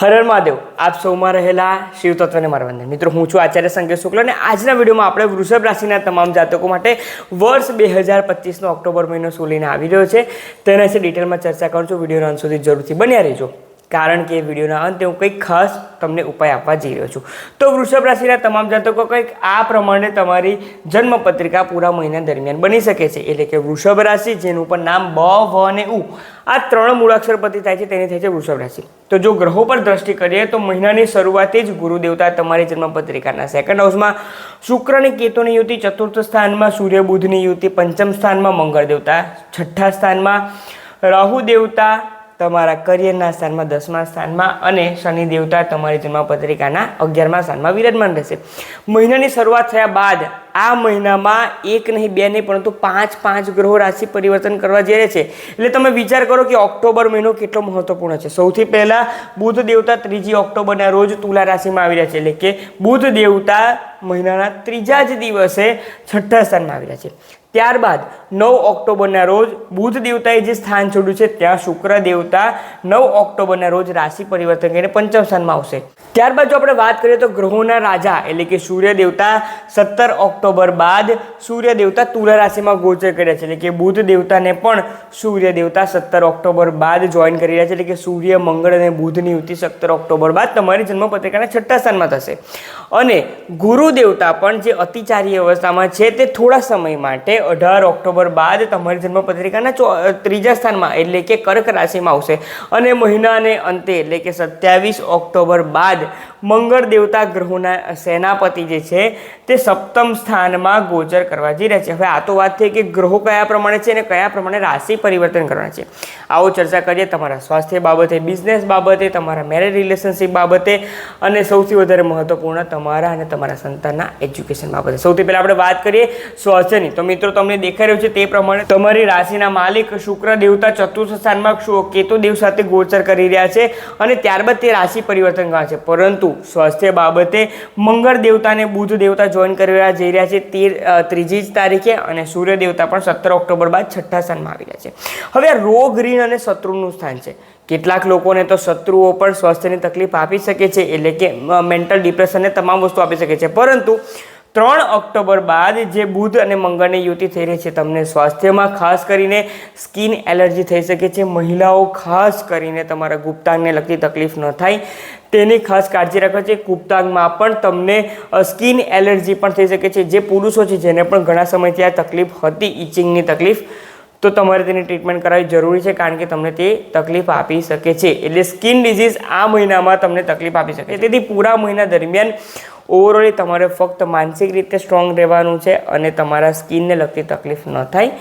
હરર મહાદેવ. આપ સૌમાં રહેલા શિવ તત્વને મારા વંદન મિત્રો, હું છું આચાર્ય સંકેત શુક્લ અને આજના વિડીયોમાં આપણે વૃષભ રાશિના તમામ જાતકો માટે વર્ષ બે હજાર પચીસનો ઓક્ટોબર મહિનો શું લઈને આવી રહ્યો છે. તેના વિશે ડિટેલમાં ચર્ચા કરું છું. વિડીયોના અંત સુધી જરૂરથી બન્યા રહેજો. કારણ કે વિડીયોના અંતે હું કંઈક ખાસ તમને ઉપાય આપવા જઈ રહ્યો છું. તો વૃષભ રાશિના તમામ જાતકો કંઈક આ પ્રમાણે તમારી જન્મપત્રિકા પૂરા મહિના દરમિયાન બની શકે છે. એટલે કે વૃષભ રાશિ, જેનું પણ નામ બ, વ અને ઉ, આ ત્રણ મૂળાક્ષર પતિ થાય છે, તેની થાય છે વૃષભ રાશિ. તો જો ગ્રહો પર દ્રષ્ટિ કરીએ તો મહિનાની શરૂઆતે જ ગુરુદેવતા તમારી જન્મપત્રિકાના સેકન્ડ હાઉસમાં શુક્ર અને કેતુની યુતિ ચતુર્થ સ્થાનમાં, સૂર્ય બુધની યુતિ પંચમ સ્થાનમાં, મંગળ દેવતા છઠ્ઠા સ્થાનમાં, રાહુ દેવતા તમારા કરિયરના સ્થાનમાં દસમા સ્થાનમાં અને શનિ દેવતા તમારી જન્મપત્રિકાના અગિયારમા સ્થાનમાં વિરાજમાન રહેશે. મહિનાની શરૂઆત થયા બાદ આ મહિનામાં એક નહીં, બે નહીં, પરંતુ પાંચ પાંચ ગ્રહો રાશિ પરિવર્તન કરવા જઈ છે. એટલે તમે વિચાર કરો કે ઓક્ટોબર મહિનો કેટલો મહત્વપૂર્ણ છે. સૌથી પહેલાં બુધ દેવતા ત્રીજી ઓક્ટોબરના રોજ તુલા રાશિમાં આવી રહ્યા છે. એટલે કે બુધ દેવતા મહિનાના ત્રીજા જ દિવસે છઠ્ઠા સ્થાનમાં આવી રહ્યા છે. ત્યારબાદ નવ ઓક્ટોબરના રોજ બુધ દેવતાએ જે સ્થાન છોડ્યું છે, ત્યાં શુક્ર દેવતા નવ ઓક્ટોબરના રોજ રાશિ પરિવર્તન કરીને પંચમ સ્થાનમાં આવશે. ત્યારબાદ જો આપણે વાત કરીએ તો ગ્રહોના રાજા એટલે કે સૂર્ય દેવતા સત્તર ઓક્ટોબર બાદ સૂર્ય દેવતા તુલા રાશિમાં ગોચર કર્યા છે. એટલે કે બુધ દેવતાને પણ સૂર્ય દેવતા સત્તર ઓક્ટોબર બાદ જોઈન કરી રહ્યા છે. એટલે કે સૂર્ય, મંગળ અને બુધની યુતિ સત્તર ઓક્ટોબર બાદ તમારી જન્મ પત્રિકાના છઠ્ઠા સ્થાનમાં થશે. અને ગુરુ દેવતા પણ જે અતિચારી અવસ્થામાં છે, તે થોડા સમય માટે અઢાર ઓક્ટોબર બાદ તમારી જન્મ પત્રિકાના ચો ત્રીજા સ્થાનમાં, એટલે કે કર્ક રાશિમાં આવશે. અને મહિનાને અંતે, એટલે કે સત્યાવીસ ઓક્ટોબર બાદ, મંગળ દેવતા ગ્રહોના સેનાપતિ જે છે, તે સપ્તમ સ્થાનમાં ગોચર કરવા જઈ રહ્યા છે. હવે આ તો વાત થઈ કે ગ્રહો કયા પ્રમાણે છે અને કયા પ્રમાણે રાશિ પરિવર્તન કરવાના છે. આવો ચર્ચા કરીએ તમારા સ્વાસ્થ્ય બાબતે, બિઝનેસ બાબતે, તમારા મેરેજ રિલેશનશિપ બાબતે અને સૌથી વધારે મહત્વપૂર્ણ તમારા અને તમારા સંતાનના એજ્યુકેશન બાબતે. સૌથી પહેલાં આપણે વાત કરીએ સ્વાસ્થ્યની. તો મિત્રો તમને દેખાઈ રહ્યું છે તે પ્રમાણે તમારી રાશિના માલિક શુક્ર દેવતા ચતુર્થ સ્થાનમાં કેતુ દેવ સાથે ગોચર કરી રહ્યા છે અને ત્યારબાદ તે રાશિ પરિવર્તન છે પરંતુ સ્વાસ્થ્ય બાબતે મંગળ દેવતાને બુધ દેવતા જોઈન કરી રહ્યા જઈ રહ્યા છે તેર ત્રીજી જ તારીખે અને સૂર્ય દેવતા પણ સત્તર ઓક્ટોબર બાદ છઠ્ઠા સ્થાનમાં આવી રહ્યા છે. હવે રોગ, ઋણ અને શત્રુનું સ્થાન છે. કેટલાક લોકોને તો શત્રુઓ પણ સ્વાસ્થ્યની તકલીફ આપી શકે છે, એટલે કે મેન્ટલ ડિપ્રેશનને તમામ વસ્તુ આપી શકે છે. પરંતુ ત્રણ ઓક્ટોબર બાદ જે બુધ અને મંગળની યુતિ થઈ રહી છે, તમને સ્વાસ્થ્યમાં ખાસ કરીને સ્કિન એલર્જી થઈ શકે છે. મહિલાઓ ખાસ કરીને તમારા ગુપ્તાંગને લગતી તકલીફ ન થાય. તેની ખાસ કાળજી રાખવા છે. ગુપ્તાંગમાં પણ તમને સ્કિન એલર્જી પણ થઈ શકે છે. જે પુરુષો છે, જેને પણ ઘણા સમયથી આ તકલીફ હતી ઇચિંગની તકલીફ, તો તમારે તેની ટ્રીટમેન્ટ કરાવવી જરૂરી છે, કારણ કે તમને તે તકલીફ આપી શકે છે. એટલે સ્કિન ડિઝીઝ આ મહિનામાં તમને તકલીફ આપી શકે તેથી પૂરા મહિના દરમિયાન ઓવરઓલી તમારે ફક્ત માનસિક રીતે સ્ટ્રોંગ રહેવાનું છે અને તમારા સ્કિનને લગતી તકલીફ ન થાય.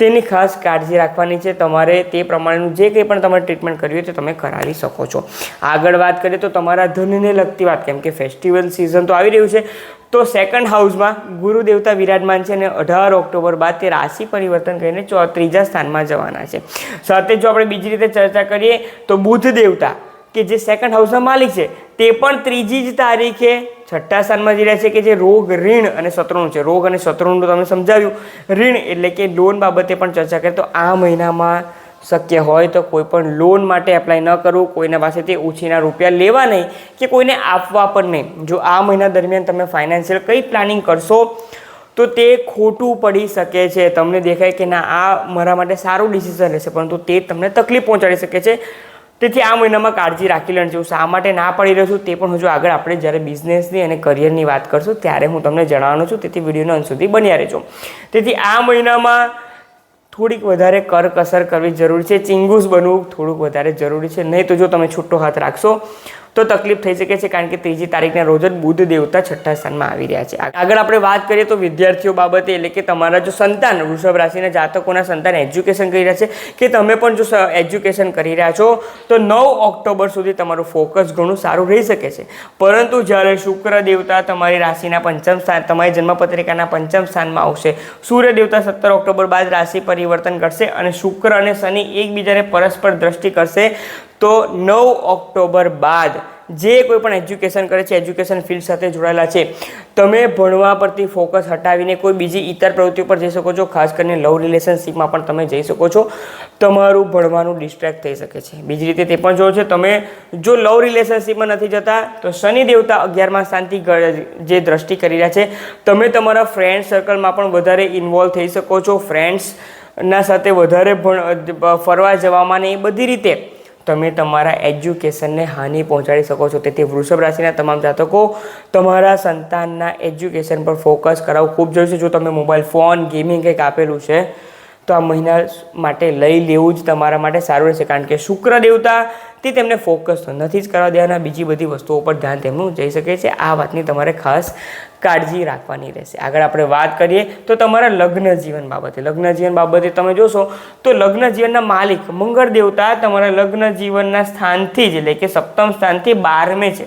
તેની ખાસ કાળજી રાખવાની છે. તમારે તે પ્રમાણેનું જે કંઈ પણ તમારે ટ્રીટમેન્ટ કરવી હોય તે તમે કરાવી શકો છો. આગળ વાત કરીએ તો તમારા ધનને લગતી વાત, કેમ કે ફેસ્ટિવલ સિઝન તો આવી રહ્યું છે. તો સેકન્ડ હાઉસમાં ગુરુ દેવતા વિરાજમાન છે અને અઢાર ઓક્ટોબર બાદ તે રાશિ પરિવર્તન કરીને ત્રીજા સ્થાનમાં જવાના છે. સાથે જો આપણે બીજી રીતે ચર્ચા કરીએ તો બુધ દેવતા કે જે સેકન્ડ હાઉસના માલિક છે, તે પણ ત્રીજી જ તારીખે છઠ્ઠા સ્થાનમાં જઈ રહ્યા છે કે જે રોગ ઋણ અને શત્રુનું છે. રોગ અને શત્રુનું તો તમે સમજાવ્યું. ઋણ એટલે કે લોન બાબતે પણ ચર્ચા કરી તો આ મહિનામાં શક્ય હોય તો કોઈ પણ લોન માટે એપ્લાય ન કરવું કોઈના પાસેથી ઓછીના રૂપિયા લેવા નહીં કે કોઈને આપવા પણ નહીં. જો આ મહિના દરમિયાન તમે ફાઇનાન્શિયલ કંઈ પ્લાનિંગ કરશો, તો તે ખોટું પડી શકે છે. તમને દેખાય કે ના, આ મારા માટે સારું ડિસિઝન રહેશે, પરંતુ તે તમને તકલીફ પહોંચાડી શકે છે. તેથી આ મહિનામાં કાળજી રાખી લેણ છું શા માટે ના પડી રહ્યો છું તે પણ હજુ આગળ આપણે જ્યારે બિઝનેસની અને કરિયરની વાત કરશું ત્યારે હું તમને જણાવવાનો છું. તેથી વિડીયોનો અંત સુધી બન્યા રહેજો. તેથી આ મહિનામાં થોડીક વધારે કરકસર કરવી જરૂરી છે. ચિંગુસ બનવું થોડુંક વધારે જરૂરી છે. નહીં તો જો તમે છૂટો હાથ રાખશો તો તકલીફ થઈ શકે છે કારણ કે ત્રીજી તારીખના રોજ જ બુધ દેવતા છઠ્ઠા સ્થાનમાં આવી રહ્યા છે. આગળ આપણે વાત કરીએ તો વિદ્યાર્થીઓ બાબતે, એટલે કે તમારા જો સંતાન, વૃષભ રાશિના જાતકોના સંતાન એજ્યુકેશન કરી રહ્યા છે. કે તમે પણ જો એજ્યુકેશન કરી રહ્યા છો, તો નવ ઓક્ટોબર સુધી તમારું ફોકસ ઘણું સારું રહી શકે છે. પરંતુ જ્યારે શુક્ર દેવતા તમારી રાશિના પંચમ સ્થાન, તમારી જન્મપત્રિકાના પંચમ સ્થાનમાં આવશે. સૂર્ય દેવતા સત્તર ઓક્ટોબર બાદ રાશિ પરિવર્તન કરશે અને શુક્ર અને શનિ એકબીજાને પરસ્પર દ્રષ્ટિ કરશે. તો નવ ઓક્ટોબર બાદ જે કોઈ પણ એજ્યુકેશન કરે છે એજ્યુકેશન ફિલ્ડ સાથે જોડાયેલા છે, તમે ભણવા પરથી ફોકસ હટાવીને કોઈ બીજી ઇતર પ્રવૃત્તિ પર જઈ શકો છો. ખાસ કરીને લવ રિલેશનશીપમાં પણ તમે જઈ શકો છો. તમારું ભણવાનું ડિસ્ટ્રેક્ટ થઈ શકે છે. બીજી રીતે તે પણ જોવો છે, તમે જો લવ રિલેશનશીપમાં નથી જતા, તો શનિ દેવતા અગિયારમાં શાંતિ જે દ્રષ્ટિ કરી રહ્યા છે, તમે તમારા ફ્રેન્ડ સર્કલમાં પણ વધારે ઇન્વોલ્વ થઈ શકો છો. ફ્રેન્ડ્સના સાથે વધારે ફરવા જવામાં ને એ બધી રીતે તમે તમારા એજ્યુકેશનને હાનિ પહોંચાડી શકો છો. તેથી વૃષભ રાશિના તમામ જાતકો તમારા સંતાનના એજ્યુકેશન પર ફોકસ કરાવવું ખૂબ જરૂરી છે જો તમે મોબાઈલ ફોન, ગેમિંગ કંઈક આપેલું છે તો આ મહિના માટે લઈ લેવું જ તમારા માટે સારું રહેશે. કારણ કે શુક્ર દેવતા તે તેમને ફોકસ તો નથી જ કરવા દેવાના. બીજી બધી વસ્તુઓ પર ધ્યાન તેમનું જઈ શકે છે. આ વાતની તમારે ખાસ કાળજી રાખવાની રહેશે. આગળ આપણે વાત કરીએ તો તમારા લગ્ન જીવન બાબતે. લગ્ન જીવન બાબતે તમે જોશો તો લગ્ન જીવનના માલિક મંગળ દેવતા તમારા લગ્ન જીવનના સ્થાનથી જ એટલે કે સપ્તમ સ્થાનથી બારમે છે.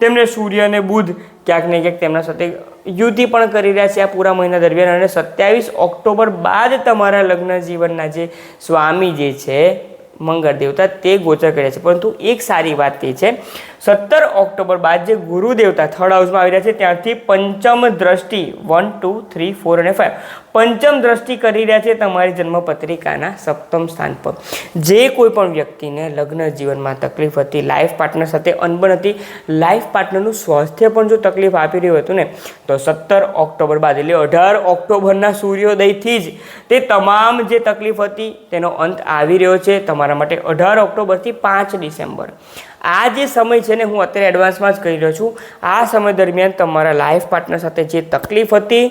તેમને સૂર્ય અને બુધ ક્યાંક ને ક્યાંક તેમના સાથે યુતિ પણ કરી રહ્યા છે આ પૂરા મહિના દરમિયાન અને સત્યાવીસ ઓક્ટોબર બાદ તમારા લગ્ન જીવનના જે સ્વામી જે છે, મંગળ દેવતા, તે ગોચર કર્યા છે. પરંતુ એક સારી વાત એ છે, સત્તર ઓક્ટોબર બાદ જે ગુરુ દેવતા થર્ડ હાઉસમાં આવી રહ્યા છે, ત્યાંથી પંચમ દ્રષ્ટિ વન ટુ થ્રી ફોર અને ફાઇવ પંચમ દ્રષ્ટિ કરી રહ્યા છે તમારી જન્મપત્રિકાના સપ્તમ સ્થાન પર. જે કોઈ પણ વ્યક્તિને લગ્ન જીવનમાં તકલીફ હતી લાઈફ પાર્ટનર સાથે અનબન હતી લાઈફ પાર્ટનરનું સ્વાસ્થ્ય પણ જો તકલીફ આપી રહ્યું હતું ને, તો સત્તર ઓક્ટોબર બાદ એટલે અઢાર ઓક્ટોબરના સૂર્યોદયથી જ તે તમામ જે તકલીફ હતી તેનો અંત આવી રહ્યો છે તમારા માટે અઢાર ઓક્ટોબરથી પાંચ ડિસેમ્બર. આ જે સમય છે ને હું અત્યારે એડવાન્સમાં જ કહી રહ્યો છું, આ સમય દરમિયાન તમારા લાઈફ પાર્ટનર સાથે જે તકલીફ હતી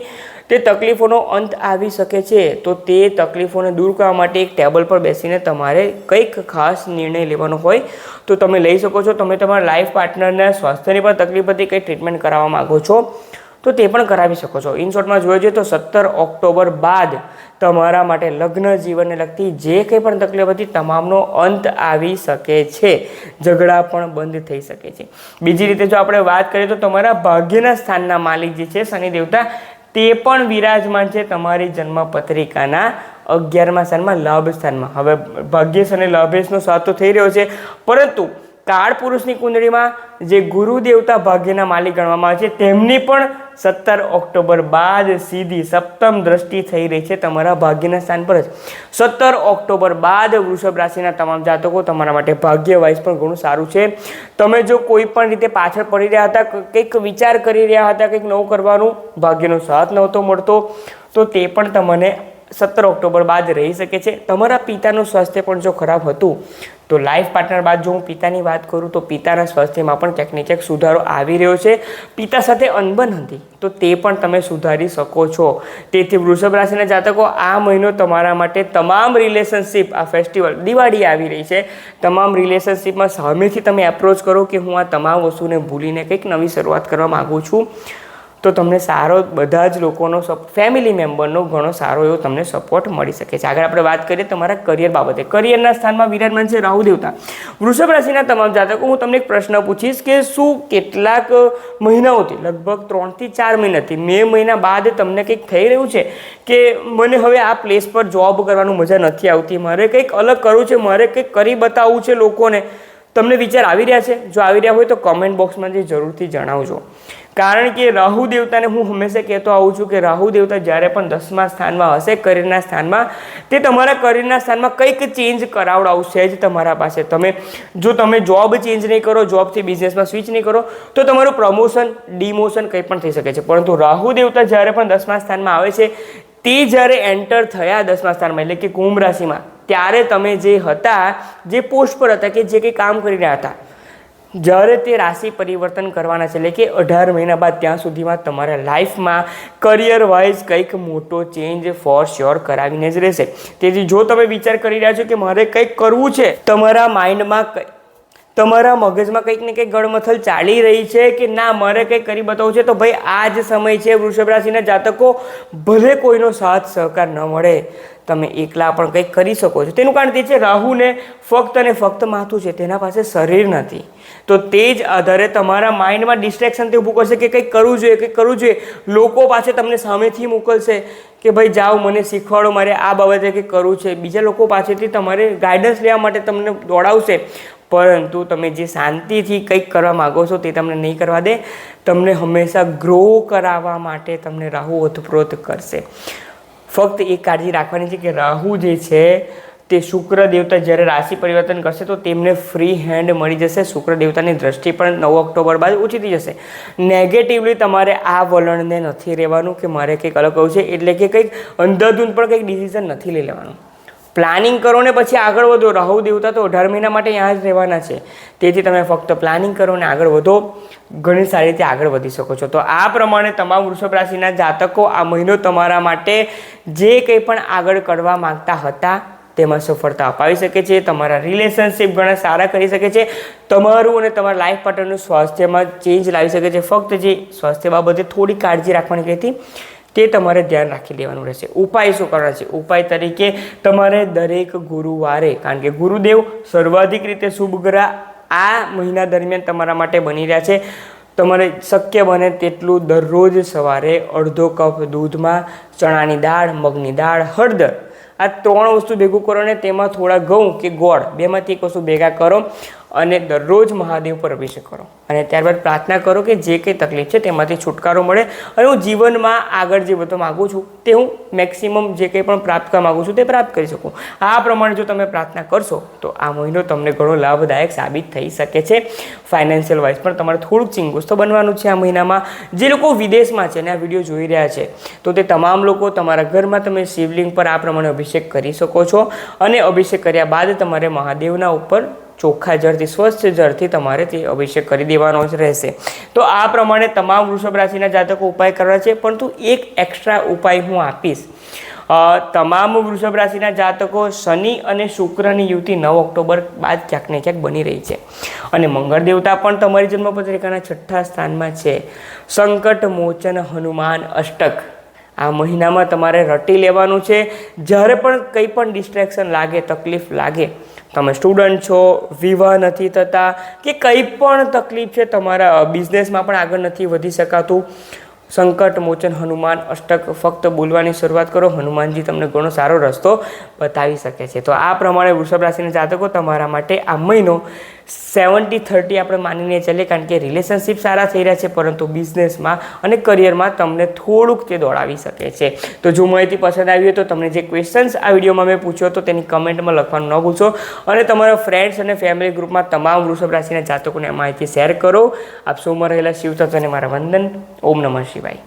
તે તકલીફોનો અંત આવી શકે છે. તો તે તકલીફોને દૂર કરવા માટે એક ટેબલ પર બેસીને તમારે કંઈક ખાસ નિર્ણય લેવાનો હોય તો તમે લઈ શકો છો. તમે તમારા લાઈફ પાર્ટનરના સ્વાસ્થ્યની પણ તકલીફ હતી, કંઈ ટ્રીટમેન્ટ કરાવવા માગો છો, તો તે પણ કરાવી શકો છો. ઇન શોર્ટમાં જોઈએ જોઈએ તો સત્તર ઓક્ટોબર બાદ તમારા માટે લગ્ન જીવનને લગતી જે કંઈ પણ તકલીફ હતી, તમામનો અંત આવી શકે છે. ઝઘડા પણ બંધ થઈ શકે છે. બીજી રીતે જો આપણે વાત કરીએ તો તમારા ભાગ્યના સ્થાનના માલિક જે છે શનિ દેવતા તે પણ વિરાજમાન છે તમારી જન્મ પત્રિકાના અગિયારમા સ્થાનમાં, લાભ સ્થાનમાં. હવે ભાગ્યેશ અને લાભેશનો સાથ થઈ રહ્યો છે, પરંતુ કાળ પુરુષની કુંડળીમાં જે ગુરુ દેવતા ભાગ્યના માલિક ગણવામાં આવે છે, તેમની પણ સત્તર ઓક્ટોબર બાદ સીધી સપ્તમ દ્રષ્ટિ થઈ રહી છે તમારા ભાગ્યના સ્થાન પર જ. સત્તર ઓક્ટોબર બાદ વૃષભ રાશિના તમામ જાતકો તમારા માટે ભાગ્ય વાઇઝ પણ ઘણું સારું છે. તમે જો કોઈ પણ રીતે પાછળ પડી રહ્યા હતા કંઈક વિચાર કરી રહ્યા હતા, કંઈક નવું કરવાનું, ભાગ્યનો સાથ નહોતો મળતો, તો તે પણ તમને સત્તર ઓક્ટોબર બાદ રહી શકે છે. તમારા પિતાનું સ્વાસ્થ્ય પણ જો ખરાબ હતું, તો લાઈફ પાર્ટનર બાદ જો હું પિતાની વાત કરું, તો પિતાના સ્વાસ્થ્યમાં પણ ક્યાંક ને ક્યાંક સુધારો આવી રહ્યો છે. પિતા સાથે અનબન હતી, તો તે પણ તમે સુધારી શકો છો. તેથી વૃષભ રાશિના જાતકો, આ મહિનો તમારા માટે તમામ રિલેશનશિપ આ ફેસ્ટિવલ દિવાળી આવી રહી છે. તમામ રિલેશનશિપમાં સામેથી તમે એપ્રોચ કરો કે હું આ તમામ વસ્તુને ભૂલીને કંઈક નવી શરૂઆત કરવા માગું છું. તો તમને સારો બધા જ લોકોનો ફેમિલી મેમ્બરનો ઘણો સારો એવો તમને સપોર્ટ મળી શકે છે. આગળ આપણે વાત કરીએ તમારા કરિયર બાબતે. કરિયરના સ્થાનમાં વિરાજમાન છે રાહુ દેવતા. વૃષભ રાશિના તમામ જાતકો, હું તમને એક પ્રશ્ન પૂછીશ કે શું કેટલાક મહિનાઓથી, લગભગ ત્રણથી ચાર મહિનાથી, મે મહિના બાદ તમને કંઈક થઈ રહ્યું છે? કે મને હવે આ પ્લેસ પર જોબ કરવાનું મજા નથી આવતી, મારે કંઈક અલગ કરવું છે, મારે કંઈક કરી બતાવવું છે લોકોને? તમને વિચાર આવી રહ્યા છે? જો આવી રહ્યા હોય તો કોમેન્ટ બોક્સમાં જે જરૂરથી જણાવજો. કારણ કે રાહુ દેવતાને હું હંમેશા કહેતો આવું છું કે રાહુ દેવતા જ્યારે પણ દસમા સ્થાનમાં હશે કરિયરના સ્થાનમાં, તે તમારા કરિયરના સ્થાનમાં કંઈક ચેન્જ કરાવડાવશે જ તમારા પાસે. તમે, જો તમે જોબ ચેન્જ નહીં કરો જોબથી બિઝનેસમાં સ્વિચ નહીં કરો, તો તમારું પ્રમોશન ડિમોશન કંઈ પણ થઈ શકે છે. પરંતુ રાહુ દેવતા જ્યારે પણ દસમા સ્થાનમાં આવે છે, તે જ્યારે એન્ટર થયા દસમા સ્થાનમાં, એટલે કે કુંભ રાશિમાં, ત્યારે તમે જે હતા, જે પોસ્ટ પર હતા કે જે કંઈ કામ કરી રહ્યા હતા જ્યારે તે રાશિ પરિવર્તન કરવાના છે, એટલે કે અઢાર મહિના બાદ ત્યાં સુધીમાં તમારા લાઈફમાં કરિયર વાઇઝ કંઈક મોટો ચેન્જ ફોર શ્યોર કરાવીને જ રહેશે. તેથી જો તમે વિચાર કરી રહ્યા છો કે મારે કંઈક કરવું છે, તમારા માઇન્ડમાં કંઈ તમારા મગજમાં કંઈક ને કંઈક ગળમથલ ચાલી રહી છે કે ના, મારે કંઈક કરી બતાવવું છે, તો ભાઈ આ જ સમય છે વૃષભ રાશિના જાતકો. ભલે કોઈનો સાથ સહકાર ન મળે, તમે એકલા પણ કંઈક કરી શકો છો. તેનું કારણ તે છે, રાહુને ફક્ત અને ફક્ત માથું છે, તેના પાસે શરીર નથી. તો તે જ આધારે તમારા માઇન્ડમાં ડિસ્ટ્રેક્શન તે ઊભું કરશે કે કંઈક કરવું જોઈએ, કંઈક કરવું જોઈએ. લોકો પાસે તમને સામેથી મોકલશે કે ભાઈ, જાઓ, મને શીખવાડો, મારે આ બાબતે કંઈક કરવું છે. બીજા લોકો પાસેથી તમારે ગાઈડન્સ લેવા માટે તમને દોડાવશે. પરંતુ તમે જે શાંતિથી કંઈક કરવા માગો છો તે તમને નહીં કરવા દે. તમને હંમેશા ગ્રો કરાવવા માટે તમને રાહુ ઓતપ્રોત કરશે. ફક્ત એ કાળજી રાખવાની છે કે રાહુ જે છે તે શુક્ર દેવતા જ્યારે રાશિ પરિવર્તન કરશે તો તેમને ફ્રી હેન્ડ મળી જશે. શુક્ર દેવતાની દ્રષ્ટિ પણ નવ ઓક્ટોબર બાદ ઓછી થઈ જશે. નેગેટિવલી તમારે આ વલણને નથી રહેવાનું કે મારે કંઈક અલગ કહ્યું છે એટલે કે કંઈક અંધાધૂંધ પણ કંઈક ડિસિઝન નથી લઈ લેવાનું. પ્લાનિંગ કરો ને પછી આગળ વધો. રાહુ દેવતા તો અઢાર મહિના માટે ત્યાં જ રહેવાના છે. તેથી તમે ફક્ત પ્લાનિંગ કરો ને આગળ વધો. ઘણી સારી રીતે આગળ વધી શકો છો. તો આ પ્રમાણે તમામ વૃષભ રાશિના જાતકો આ મહિનો તમારા માટે જે કંઈ પણ આગળ કરવા માંગતા હતા તેમાં સફળતા અપાવી શકે છે. તમારા રિલેશનશિપ ઘણા સારા કરી શકે છે. તમારું અને તમારા લાઈફ પાર્ટનરનું સ્વાસ્થ્યમાં ચેન્જ લાવી શકે છે. ફક્ત જે સ્વાસ્થ્ય બાબતે થોડી કાળજી રાખવાની કહેતી. હતી તે તમારે ધ્યાન રાખી લેવાનું રહેશે. ઉપાય શું કરવાના છે? ઉપાય તરીકે તમારે દરેક ગુરુવારે, કારણ કે ગુરુદેવ સર્વાધિક રીતે શુભ ગ્રહ આ મહિના દરમિયાન તમારા માટે બની રહ્યા છે. તમારે શક્ય બને તેટલું દરરોજ સવારે અડધો કપ દૂધમાં, ચણાની દાળ, મગની દાળ, હળદર, આ ત્રણ વસ્તુ ભેગું કરો ને તેમાં થોડા ઘઉં કે ગોળ, બેમાંથી એક વસ્તુ ભેગા કરો. અને દરરોજ મહાદેવ પર અભિષેક કરો. અને ત્યારબાદ પ્રાર્થના કરો કે જે કંઈ તકલીફ છે તેમાંથી છુટકારો મળે. અને હું જીવનમાં આગળ જે બધું માગું છું તે હું મેક્સિમમ જે કંઈ પણ પ્રાપ્ત કરવા માગું છું તે પ્રાપ્ત કરી શકું. આ પ્રમાણે જો તમે પ્રાર્થના કરશો, તો આ મહિનો તમને ઘણો લાભદાયક સાબિત થઈ શકે છે. ફાઇનાન્શિયલ વાઇઝ પણ તમારે થોડુંક ચિંગુસ તો બનવાનું છે આ મહિનામાં. જે લોકો વિદેશમાં છે અને આ વીડિયો જોઈ રહ્યા છે, તો તે તમામ લોકો તમારા ઘરમાં તમે શિવલિંગ પર આ પ્રમાણે અભિષેક કરી શકો છો. અને અભિષેક કર્યા બાદ તમારે મહાદેવના ઉપર ચોખ્ખા જળથી, સ્વચ્છ જળથી તમારે તે અભિષેક કરી દેવાનો જ રહેશે. તો આ પ્રમાણે તમામ વૃષભ રાશિના જાતકો ઉપાય કરવા છે, પરંતુ એક એક્સ્ટ્રા ઉપાય હું આપીશ. તમામ વૃષભ રાશિના જાતકો શનિ અને શુક્રની યુતિ નવ ઓક્ટોબર બાદ ક્યાંક ને ક્યાંક બની રહી છે. અને મંગળ દેવતા પણ તમારી જન્મપત્રિકાના છઠ્ઠા સ્થાનમાં છે. સંકટ, મોચન, હનુમાન, અષ્ટક. આ મહિનામાં તમારે રટી લેવાનું છે. જ્યારે પણ કંઈ પણ ડિસ્ટ્રેક્શન લાગે, તકલીફ લાગે તમે સ્ટુડન્ટ છો, વિવાહ નથી થતા કે કંઈ પણ તકલીફ છે, તમારા બિઝનેસમાં પણ આગળ નથી વધી શકાતું. સંકટ, મોચન, હનુમાન, અષ્ટક ફક્ત બોલવાની શરૂઆત કરો. હનુમાનજી તમને ઘણો સારો રસ્તો બતાવી શકે છે. તો આ પ્રમાણે વૃષભ રાશિના જાતકો તમારા માટે આ મહિનો સેવન્ટી થર્ટી આપણે માનીને ચાલીએ કારણ કે રિલેશનશિપ સારા થઈ રહ્યા છે, પરંતુ બિઝનેસમાં અને કરિયરમાં તમને થોડુંક તે દોડાવી શકે છે. તો જો માહિતી પસંદ આવી હોય તો તમને જે ક્વેશ્ચન્સ આ વિડીયોમાં મેં પૂછ્યો હતો તેની કમેન્ટમાં લખવાનું ન ભૂલશો. અને તમારા ફ્રેન્ડ્સ અને ફેમિલી ગ્રુપમાં તમામ વૃષભ રાશિના જાતકોને માહિતી શેર કરો. આપ સૌમાં રહેલા શિવ તત્વને મારા વંદન. ઓમ નમઃ શિવાય.